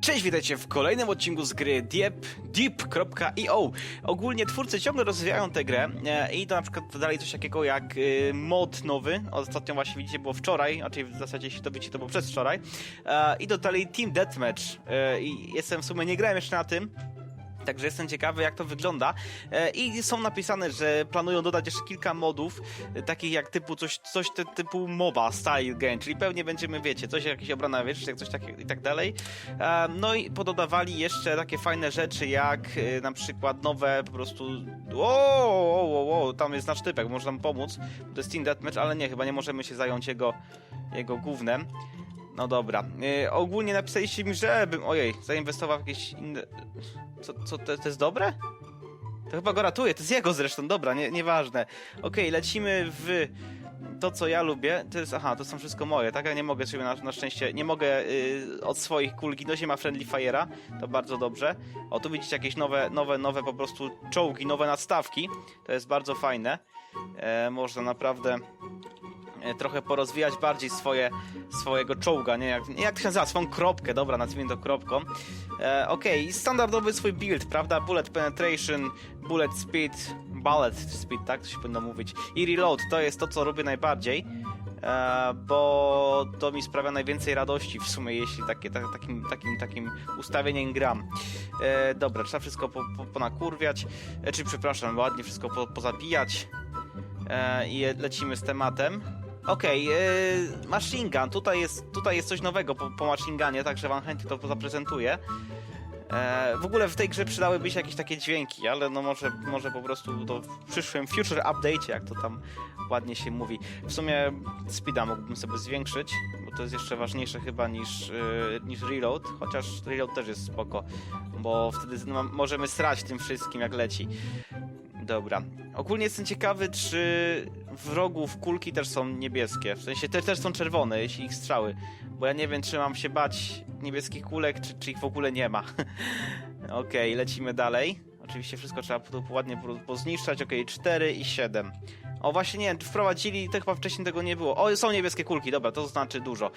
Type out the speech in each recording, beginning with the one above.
Cześć, witajcie w kolejnym odcinku z gry Deep, Deep.io. Ogólnie twórcy ciągle rozwijają tę grę e, i to na przykład dodali coś takiego jak e, mod nowy. Ostatnio właśnie widzicie było wczoraj, raczej w zasadzie jeśli to widzicie to było przedwczoraj. E, I dodali Team Deathmatch. E, I jestem w sumie, nie grałem jeszcze na tym, Także jestem ciekawy, jak to wygląda. E, I są napisane, że planują dodać jeszcze kilka modów, e, takich jak typu coś, coś typu MOBA style game, czyli pewnie będziemy, wiecie, coś jakieś obrona wieczna, coś takiego i tak dalej. E, No i pododawali jeszcze takie fajne rzeczy, jak na przykład nowe po prostu... O, o, o, tam jest nasz typek, może nam pomóc. To jest Team Deathmatch, ale nie, chyba nie możemy się zająć jego, jego gównem. No dobra. E, ogólnie napisaliście mi, żebym, ojej, zainwestował w jakieś inne... Co, co to, to jest dobre? To chyba go ratuje, to jest jego zresztą, dobra, nie, nieważne. Okej, lecimy w to, co ja lubię. To jest, aha, to są wszystko moje, tak? Ja nie mogę sobie na, na szczęście, nie mogę y, od swoich kul ginąć, nie ma Friendly Fire'a, to bardzo dobrze. O, tu widzicie jakieś nowe, nowe, nowe po prostu czołgi, nowe nadstawki. To jest bardzo fajne. E, można naprawdę trochę porozwijać bardziej swoje, swojego czołga, nie? Jak, nie jak się nazywa, swoją kropkę, dobra, nazwijmy to kropką. E, Okej, standardowy swój build, prawda? Bullet penetration, bullet speed, bullet speed, tak to się powinno mówić. I reload, to jest to, co robię najbardziej. E, bo to mi sprawia najwięcej radości w sumie, jeśli takie, ta, takim, takim, takim ustawieniem gram. E, dobra, trzeba wszystko po, po, ponakurwiać, e, czy przepraszam, ładnie wszystko po, pozabijać e, i lecimy z tematem. Okej, okay, machine gun, tutaj jest, tutaj jest coś nowego po, po machine gunie, także wam chętnie to zaprezentuję. E, w ogóle w tej grze przydałyby się jakieś takie dźwięki, ale no może, może po prostu to w przyszłym future update, jak to tam ładnie się mówi. W sumie speeda mógłbym sobie zwiększyć, bo to jest jeszcze ważniejsze chyba niż, yy, niż reload, chociaż reload też jest spoko, bo wtedy no, możemy srać tym wszystkim jak leci. Dobra. Ogólnie jestem ciekawy, czy w rogu w kulki też są niebieskie. W sensie te też są czerwone, jeśli ich strzały. Bo ja nie wiem, czy mam się bać niebieskich kulek, czy, czy ich w ogóle nie ma. Okej, lecimy dalej. Oczywiście wszystko trzeba tu ładnie po- pozniszczać. Okej, 4 i 7. O właśnie nie, wprowadzili, to chyba wcześniej tego nie było. O, są niebieskie kulki, dobra, to znaczy dużo.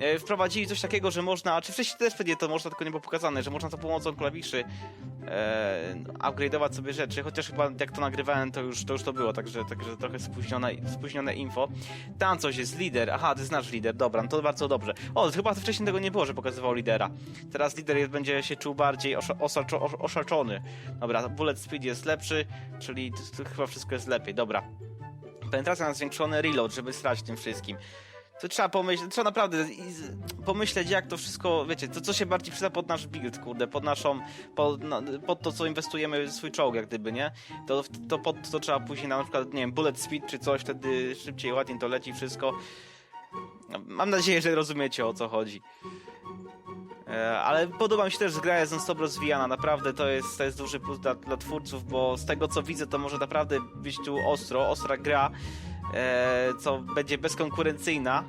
E, wprowadzili coś takiego, że można, czy wcześniej też pewnie to można, tylko nie było pokazane, że można za pomocą klawiszy e, upgrade'ować sobie rzeczy, chociaż chyba jak to nagrywałem, to już to, już to było, także, także trochę spóźnione, spóźnione info. Tam coś jest, lider, aha, ty znasz lider, dobra, no to bardzo dobrze. O, chyba wcześniej tego nie było, że pokazywał lidera. Teraz lider jest, będzie się czuł bardziej osza, osaczo, os- oszaczony. Dobra, bullet speed jest lepszy, czyli to, to chyba wszystko jest lepiej, dobra. Penetracja na zwiększony reload, żeby strać tym wszystkim. To trzeba pomyśleć, trzeba naprawdę pomyśleć, jak to wszystko, wiecie, to co się bardziej przyda pod nasz build, kurde, pod naszą, pod, no, pod to, co inwestujemy w swój czołg, jak gdyby, nie? To, to pod to trzeba później na przykład, nie wiem, bullet speed czy coś, wtedy szybciej, ładniej to leci wszystko. Mam nadzieję, że rozumiecie o co chodzi. E, Ale podoba mi się też, że gra jest non-stop rozwijana. Naprawdę to jest, to jest duży plus dla, dla twórców, bo z tego co widzę, to może naprawdę być tu ostro, ostra gra, co będzie bezkonkurencyjna.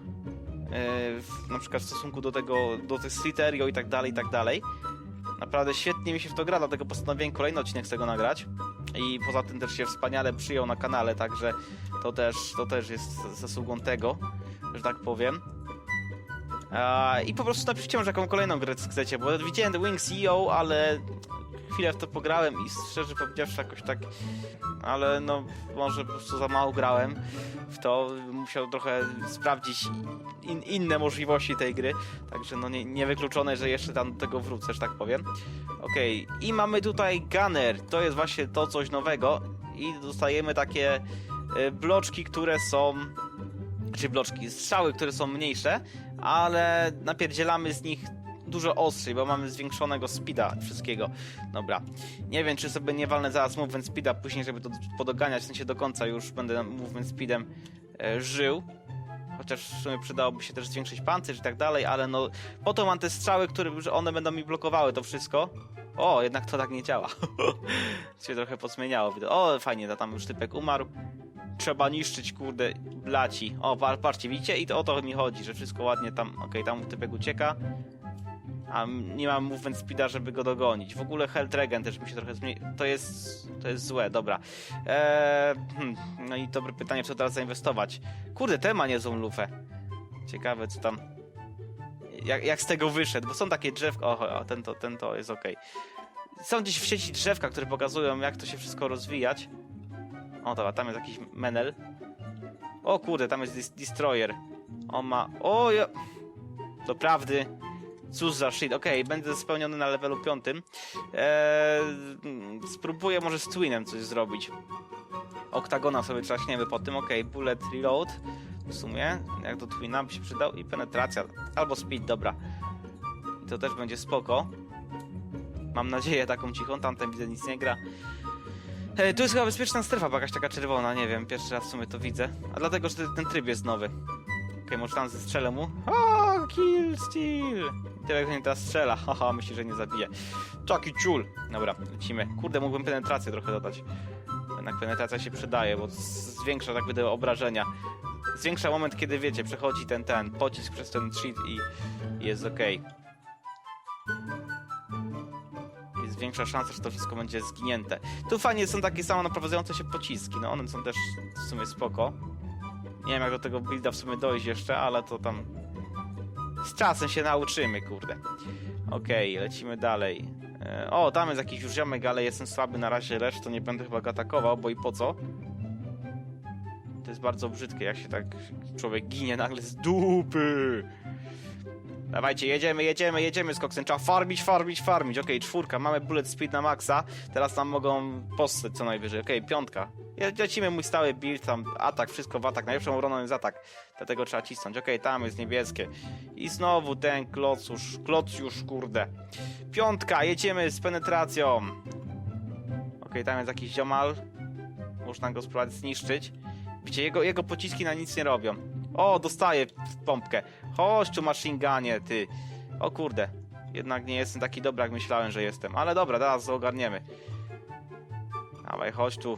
E, w, na przykład w stosunku do tego, do tych Sliterio i tak dalej, i tak dalej. Naprawdę świetnie mi się w to gra, dlatego postanowiłem kolejny odcinek z tego nagrać. I poza tym też się wspaniale przyjął na kanale, także to też, to też jest zasługą tego, że tak powiem. I po prostu napiszcie może jaką kolejną grę chcecie, bo widziałem The Wings EO, ale chwilę w to pograłem i szczerze powiedziawszy jakoś tak, ale no może po prostu za mało grałem w to, musiał trochę sprawdzić in, inne możliwości tej gry, także no nie, niewykluczone, że jeszcze tam do tego wrócę, że tak powiem. Okej, i mamy tutaj Gunner, to jest właśnie to coś nowego. I dostajemy takie e, bloczki, które są czy bloczki, strzały, które są mniejsze, ale napierdzielamy z nich dużo ostrzej, bo mamy zwiększonego speeda wszystkiego. Dobra. Nie wiem, czy sobie nie walnę zaraz movement speeda później, żeby to podoganiać, w sensie do końca już będę movement speedem e, żył. Chociaż w sumie przydałoby się też zwiększyć pancerz i tak dalej, ale no po to mam te strzały, które że one będą mi blokowały to wszystko. O, jednak to tak nie działa. się trochę pozmieniało. O, fajnie, tam już typek umarł trzeba niszczyć, kurde, blaci. O, pa- patrzcie, widzicie? I to o to mi chodzi, że wszystko ładnie tam, okej, tam typek ucieka, a nie mam movement speeda, żeby go dogonić. W ogóle health regen też mi się trochę zmieni... To jest, to jest złe, dobra. Eee, hmm, no i dobre pytanie, w co teraz zainwestować. Kurde, te ma niezłą lufę. Ciekawe, co tam... jak, jak z tego wyszedł, bo są takie drzewka, o, o ten, to, ten to jest okej. Są gdzieś w sieci drzewka, które pokazują, jak to się wszystko rozwijać. O, dobra, tam jest jakiś menel. O kurde, tam jest destroyer. On ma... O, ja... Doprawdy. Cóż za shit. Okej, będę spełniony na levelu piątym. Eee, spróbuję może z Twinem coś zrobić. Oktagona sobie trzaśniemy po tym. Okej, bullet reload. W sumie, jak do Twina by się przydał. I penetracja. Albo speed, dobra. I to też będzie spoko. Mam nadzieję taką cichą. Tamten widzę nic nie gra. E, tu jest chyba bezpieczna strefa, jakaś taka czerwona, nie wiem, pierwszy raz w sumie to widzę. A dlatego, że ten, tryb jest nowy. Okej, może tam zestrzelę mu. O, kill, steal! Tyle jak nie teraz strzela, haha, myśli, że nie zabije. Taki ciul! Dobra, lecimy. Kurde, mógłbym penetrację trochę dodać. Jednak penetracja się przydaje, bo zwiększa tak gdyby obrażenia. Zwiększa moment, kiedy wiecie, przechodzi ten, ten pocisk przez ten cheat i i jest okej. Jest większa szansa, że to wszystko będzie zginięte. Tu fajnie są takie samo naprowadzające się pociski, no one są też w sumie spoko. Nie wiem jak do tego builda w sumie dojść jeszcze, ale to tam z czasem się nauczymy, kurde. Okej, lecimy dalej. E, O, tam jest jakiś już ziomek, ale jestem słaby na razie, lecz to nie będę chyba go atakował, bo i po co? To jest bardzo brzydkie, jak się tak człowiek ginie nagle z dupy. Dawajcie, jedziemy, jedziemy, jedziemy z koksem. Trzeba farmić, farmić, farmić. Okej, czwórka, mamy bullet speed na maksa. Teraz nam mogą postać co najwyżej. Okej, piątka. Je- Lecimy mój stały build, tam atak, wszystko w atak. Najlepszą obroną jest atak. Dlatego trzeba cisnąć. Okej, tam jest niebieskie. I znowu ten klocusz, klocjusz, kurde. Piątka, jedziemy z penetracją. Okej, tam jest jakiś ziomal. Można go spróbować zniszczyć. Widzicie, jego, jego pociski na nic nie robią. O, dostaję pompkę. Chodź tu, machine ty. O kurde. Jednak nie jestem taki dobry, jak myślałem, że jestem. Ale dobra, teraz ogarniemy. Dawaj, chodź tu.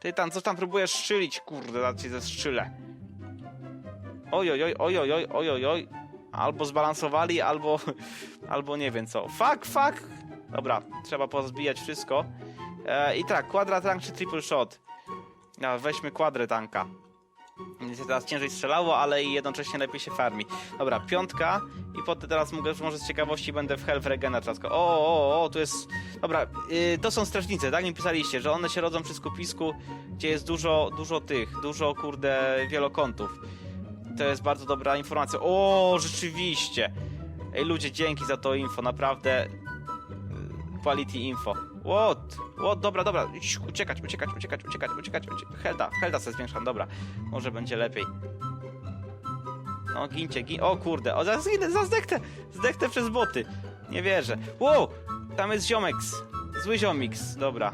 Ty tam, co tam próbujesz strzelić? Kurde, zaraz cię zestrzylę. Ojojoj, ojojoj, ojojoj. Albo zbalansowali, albo... Albo nie wiem co. Fuck, fuck! Dobra, trzeba pozbijać wszystko. E, I tak, kwadratrank czy triple shot? A, weźmy kwadrę tanka. Będzie teraz ciężej strzelało, ale i jednocześnie lepiej się farmi. Dobra, piątka potem teraz mogę, może z ciekawości będę w Health Regena trzaskał. O, o, o, tu jest... Dobra, yy, to są strażnice, tak mi pisaliście, że one się rodzą przy skupisku, gdzie jest dużo, dużo tych, dużo, kurde, wielokątów. To jest bardzo dobra informacja. O, rzeczywiście! Ej, ludzie, dzięki za to info, naprawdę... yy, Quality info. What? What? Dobra, dobra. Uciekać, uciekać, uciekać, uciekać. uciekać. Helda, Helda se zwiększam, dobra. Może będzie lepiej. No, gincie, gin... O kurde, o, zaraz zginę, zaraz zdechnę! Zdechnę przez boty. Nie wierzę. Wow! Tam jest ziomeks. Zły ziomiks, dobra.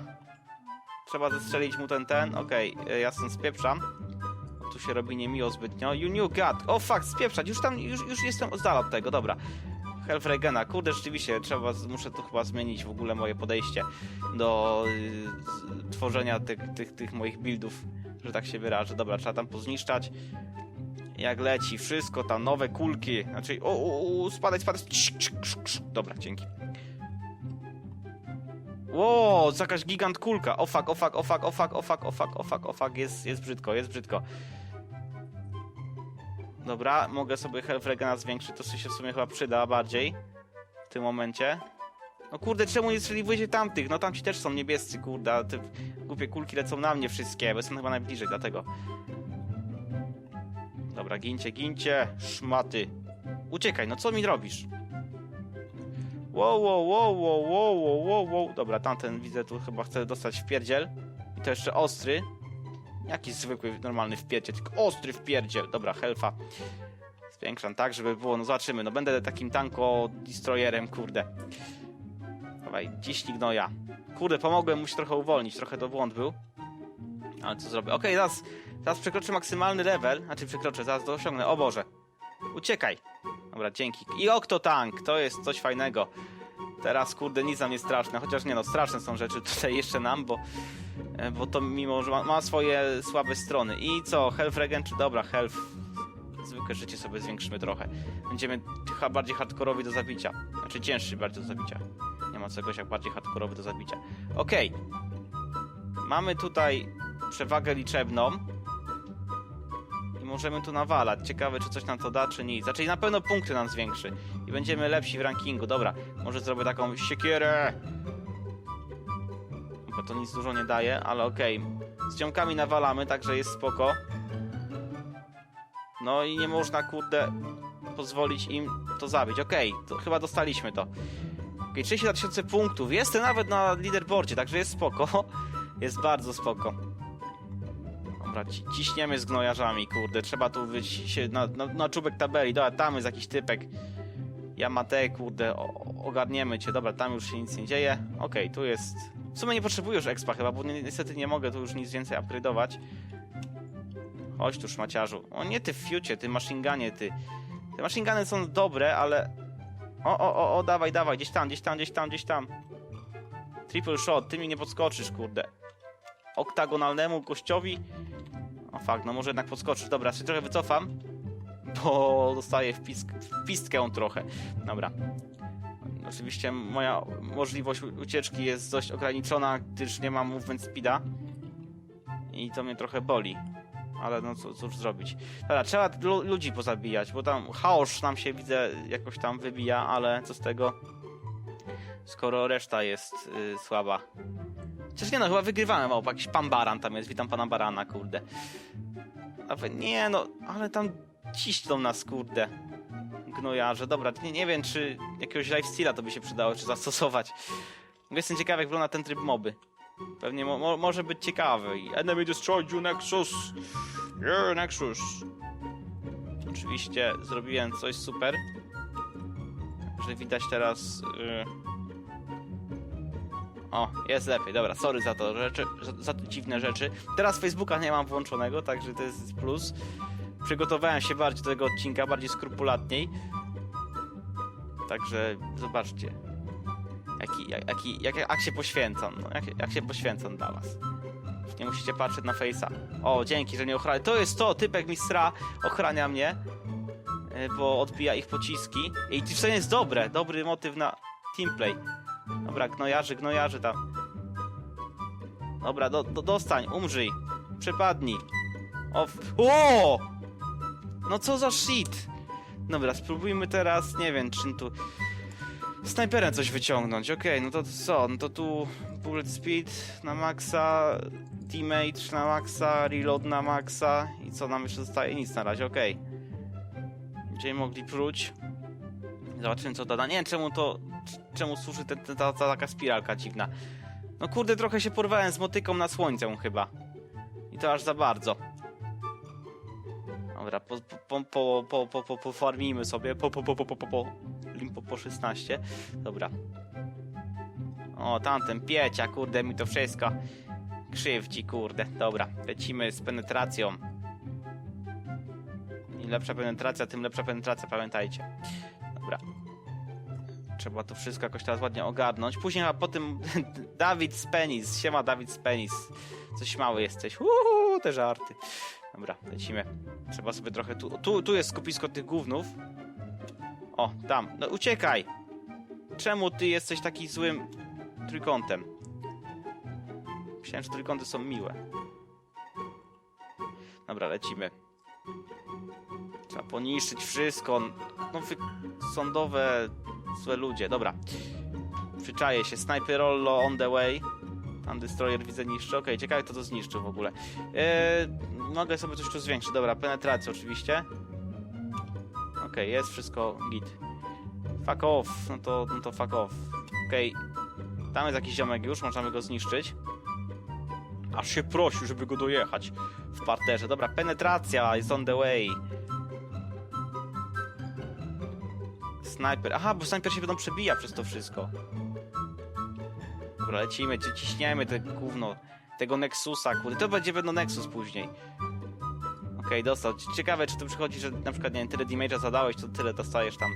Trzeba zastrzelić mu ten, ten. Okej, okay, ja stąd spieprzam. Tu się robi niemiło zbytnio. You knew God. O, fuck, spieprzać. Już tam, już, już jestem z dala od tego, dobra. Health Regena. Kurde, rzeczywiście, trzeba, muszę tu chyba zmienić w ogóle moje podejście do y, tworzenia tych, tych, tych moich buildów, że tak się wyrażę. Dobra, trzeba tam pozniszczać. Jak leci, wszystko tam, nowe kulki. Znaczy, o, o, o spadać, spadać. Cz, cz, cz, cz. Dobra, dzięki. Ło, to jakaś gigant kulka. O fuck, o fuck, o fuck, o fuck, o fuck, o fuck, o fuck, o fuck. Jest, jest brzydko, jest brzydko. Dobra, mogę sobie health regena zwiększyć, to się w sumie chyba przyda bardziej w tym momencie. No kurde, czemu nie strzeliwujecie tamtych? No tamci też są niebiescy, kurde, te głupie kulki lecą na mnie wszystkie, bo jestem chyba najbliżej, dlatego. Dobra, gincie, gincie, szmaty. Uciekaj, no co mi robisz? Wow, wow, wow, wow, wow, wow, wow. Dobra, tamten widzę tu chyba chce dostać w pierdziel. I to jeszcze ostry. Jakiś zwykły, normalny wpierdziel, tylko ostry wpierdziel. Dobra, helfa. Zwiększam tak, żeby było, no zobaczymy. No będę takim tanko destroyerem, kurde. Dawaj, ciśnij gnoja. Kurde, pomogłem mu się trochę uwolnić, trochę to błąd był. Ale co zrobię? Okej, zaraz, zaraz przekroczę maksymalny level. Znaczy przekroczę, zaraz to osiągnę. O Boże. Uciekaj. Dobra, dzięki. I Octotank, to jest coś fajnego. Teraz, kurde, nic nam nie straszne. Chociaż nie no, straszne są rzeczy tutaj jeszcze nam, bo, e, bo to mimo, że ma, ma swoje słabe strony. I co, Health Regen, czy dobra, Health. Zwykłe życie sobie zwiększymy trochę. Będziemy bardziej hardkorowi do zabicia. Znaczy cięższy bardziej do zabicia. Nie ma czegoś jak bardziej hardkorowy do zabicia. Okej. Mamy tutaj przewagę liczebną. Możemy tu nawalać. Ciekawe, czy coś nam to da, czy nic. Znaczy na pewno punkty nam zwiększy. i będziemy lepsi w rankingu. Dobra, może zrobię taką siekierę. Bo to nic dużo nie daje, ale okej. Z ziomkami nawalamy, także jest spoko. No i nie można, kurde, pozwolić im to zabić. Okej, to chyba dostaliśmy to. Okej, 32 tysiące punktów. Jestem nawet na leaderboardzie, także jest spoko. Jest bardzo spoko. Dobra, ci, ciśniemy z gnojarzami, kurde. Trzeba tu być się na, na, na czubek tabeli. Dobra, tam jest jakiś typek. Yamate, kurde, o, ogarniemy cię. Dobra, tam już się nic nie dzieje. Okej, tu jest... W sumie nie potrzebuję już expa chyba, bo ni niestety nie mogę tu już nic więcej upgrade'ować. Chodź tu, szmaciarzu. O nie ty fiucie, ty machine gunie, ty. Te machine guny są dobre, ale... O, o, o, o, dawaj, dawaj, gdzieś tam, gdzieś tam, gdzieś tam, gdzieś tam. Triple shot, ty mi nie podskoczysz, kurde. Oktagonalnemu gościowi... Fuck, no może jednak podskoczysz. Dobra, się trochę wycofam, bo dostaję wpisk, wpistkę trochę. Dobra. Oczywiście moja możliwość ucieczki jest dość ograniczona, gdyż nie mam movement speeda. I to mnie trochę boli. Ale no co, cóż zrobić. Dobra, trzeba lu- ludzi pozabijać, bo tam chaos nam się widzę jakoś tam wybija, ale co z tego, skoro reszta jest y, słaba. Chociaż nie no, chyba wygrywałem, o, jakiś pan Baran tam jest, witam pana Barana, kurde. A nie no, ale tam ciśną nas, kurde. Gnojarze, dobra, nie, nie wiem, czy jakiegoś lifesteala to by się przydało, czy zastosować. Jestem ciekawy, jak wygląda ten tryb moby. Pewnie mo mo może być ciekawy. Enemy destroyed you, Nexus! Yeah, Nexus! Oczywiście zrobiłem coś super. Że widać teraz... y, O, jest lepiej, dobra, sorry za to, rzeczy, za, za te dziwne rzeczy. Teraz Facebooka nie mam włączonego, także to jest plus. Przygotowałem się bardziej do tego odcinka, bardziej skrupulatniej. Także zobaczcie. Jaki, jak, jaki, jak, jak się poświęcam, no, jak, jak się poświęcam dla was. Nie musicie patrzeć na face'a. O, dzięki, że nie ochrania. To jest to, typek mistra ochrania mnie, y, bo odbija ich pociski. I to jest dobre, dobry motyw na teamplay. Dobra, gnojarzy, gnojarzy tam. Dobra, do, do, dostań, umrzyj. Przepadnij. O! o! No co za shit! Dobra, spróbujmy teraz, nie wiem, czym tu... Snajperem coś wyciągnąć, okej, no to co? No to tu bullet speed na maksa, teammate na maksa, reload na maksa i co nam jeszcze zostaje? Nic na razie, okej. Będziemy mogli próć. Zobaczymy co doda. Nie wiem czemu to, czemu służy ten, ta, ta taka spiralka dziwna. No kurde, trochę się porwałem z motyką na słońce chyba. I to aż za bardzo. Dobra, po, po, po, po, po, po, pofarmijmy sobie. Po, po, po, po, po, po, po. Limpo po 16. Dobra. O, tamten piecia, kurde, mi to wszystko krzywdzi, kurde. Dobra, lecimy z penetracją. Im lepsza penetracja, tym lepsza penetracja, pamiętajcie. Trzeba to wszystko jakoś teraz ładnie ogarnąć. Później a potem Dawid Spenis. Siema Dawid Spenis. Coś mały jesteś. Uhu, te żarty. Dobra, lecimy. Trzeba sobie trochę tu... Tu, tu jest skupisko tych gównów. O, tam. No uciekaj! Czemu ty jesteś taki złym trójkątem? Myślałem, że trójkąty są miłe. Dobra, lecimy. Trzeba poniszczyć wszystko. No sądowe złe ludzie. Dobra. Przyczaję się. Sniperollo on the way. Tam destroyer widzę niszczy. Okej, ciekawe kto to zniszczył w ogóle. Eee, mogę sobie coś tu zwiększyć. Dobra, penetracja oczywiście. Okej, jest wszystko git. Fuck off. No to, no to fuck off. Okej. Tam jest jakiś ziomek już, możemy go zniszczyć. Aż się prosił, żeby go dojechać w parterze. Dobra, penetracja is on the way. Snajper. Aha, bo snajper się będą przebija przez to wszystko. Dobra, lecimy, ci- ciśniemy te gówno. Tego Nexusa, kurde. To będzie będą Nexus później. Okej, dostał. Ciekawe, czy to przychodzi, że na przykład, nie wiem, tyle damage'a zadałeś, to tyle dostajesz tam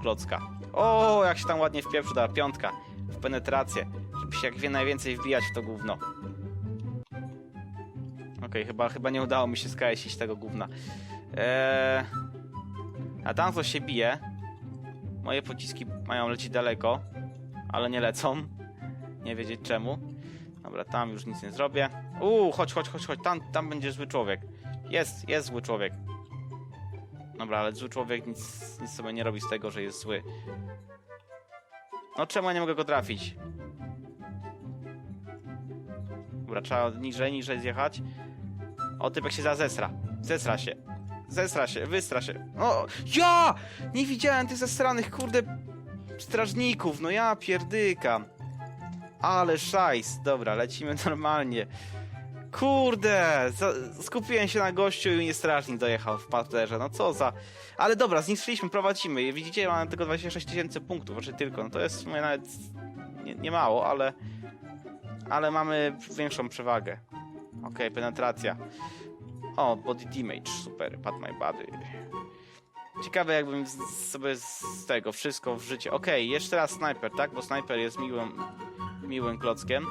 klocka. O, jak się tam ładnie wpieprzył, dała piątka. W penetrację. Żeby się jak wie najwięcej wbijać w to gówno. Okej, chyba, chyba nie udało mi się skaleścić tego gówna. Eee... A tam coś się bije. Moje pociski mają lecieć daleko, ale nie lecą. Nie wiedzieć czemu. Dobra, tam już nic nie zrobię. Uuu, chodź, chodź, chodź, chodź. Tam, tam będzie zły człowiek. Jest, jest zły człowiek. Dobra, ale zły człowiek nic, nic sobie nie robi z tego, że jest zły. No czemu ja nie mogę go trafić? Dobra, trzeba niżej, niżej zjechać. O, typek się za zesra. Zesra się. Zesra się, wystra się. O, ja! Nie widziałem tych zestranych, kurde, strażników. No ja pierdykam. Ale szajs. Dobra, lecimy normalnie. Kurde, za, skupiłem się na gościu i nie strażnik dojechał w parterze. No co za... Ale dobra, zniszczyliśmy, prowadzimy. Widzicie, mamy tylko 26 tysięcy punktów, znaczy tylko. No to jest sumie nawet nie, nie mało, ale... Ale mamy większą przewagę. Okej, penetracja. O, body damage, super, pat my body. Ciekawe jakbym sobie z tego wszystko w życie... Okej, jeszcze raz snajper, tak? Bo snajper jest miłym, miłym klockiem.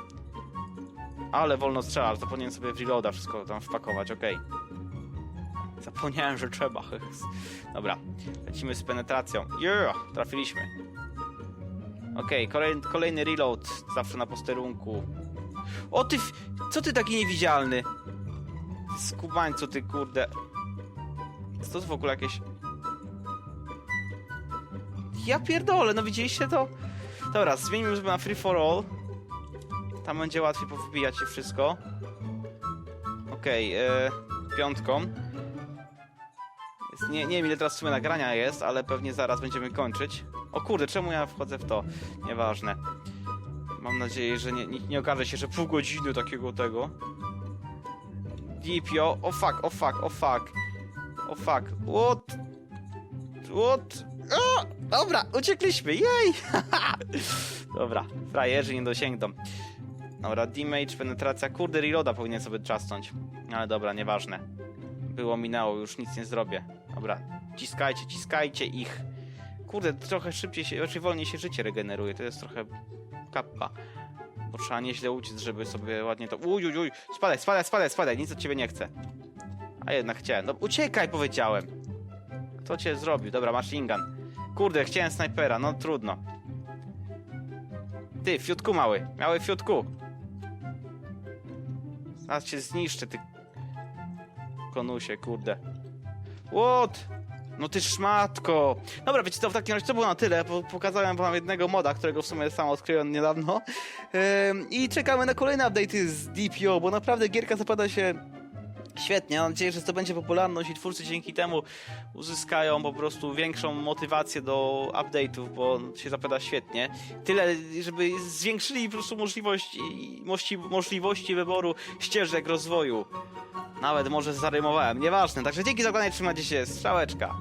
Ale wolno strzela, to powinien sobie w reloada wszystko tam wpakować, okej. Zapomniałem, że trzeba. Dobra, lecimy z penetracją. Yeah, trafiliśmy. Okej, kolejny, kolejny reload, zawsze na posterunku. O ty, co ty taki niewidzialny? Skubańcu ty kurde. Co to w ogóle jakieś... Ja pierdolę, no widzieliście to? Dobra, zmienimy sobie na free for all. Tam będzie łatwiej powybijać się wszystko. Okej, e, piątką. Jest, nie, nie wiem ile teraz w sumie nagrania jest, ale pewnie zaraz będziemy kończyć. O kurde, czemu ja wchodzę w to? Nieważne. Mam nadzieję, że nie, nie, nie okaże się, że pół godziny takiego tego. Deep, yo. O fuck, o fuck, o fuck. O fuck. What? What? O! Dobra, uciekliśmy, jej! Dobra, frajerzy nie dosięgną. Dobra, damage, penetracja. Kurde, reloada powinien sobie trzasnąć. Ale dobra, nieważne. Było, minęło, już nic nie zrobię. Dobra, ciskajcie, ciskajcie ich. Kurde, trochę szybciej się, raczej wolniej się życie regeneruje, to jest trochę kappa. Bo trzeba nieźle uciec, żeby sobie ładnie to... Uj, uj, uj, spadaj, spadaj, spadaj, spadaj, nic od ciebie nie chcę. A jednak chciałem. No uciekaj, powiedziałem. Kto cię zrobił? Dobra, masz ingan. Kurde, chciałem snajpera, no trudno. Ty, fiutku mały, mały fiutku. Zaraz cię zniszczę, ty konusie, kurde. What? No ty szmatko! Dobra, wiecie co, w takim razie to było na tyle, bo pokazałem wam jednego moda, którego w sumie sam odkryłem niedawno. I czekamy na kolejne update'y z DPO, bo naprawdę gierka zapada się świetnie. Mam nadzieję, że zdobędzie popularność i twórcy dzięki temu uzyskają po prostu większą motywację do update'ów, bo się zapada świetnie. Tyle, żeby zwiększyli po prostu możliwość, mości, możliwości wyboru ścieżek rozwoju. Nawet może zarymowałem, nieważne. Także dzięki za oglądanie, trzymajcie się, strzałeczka.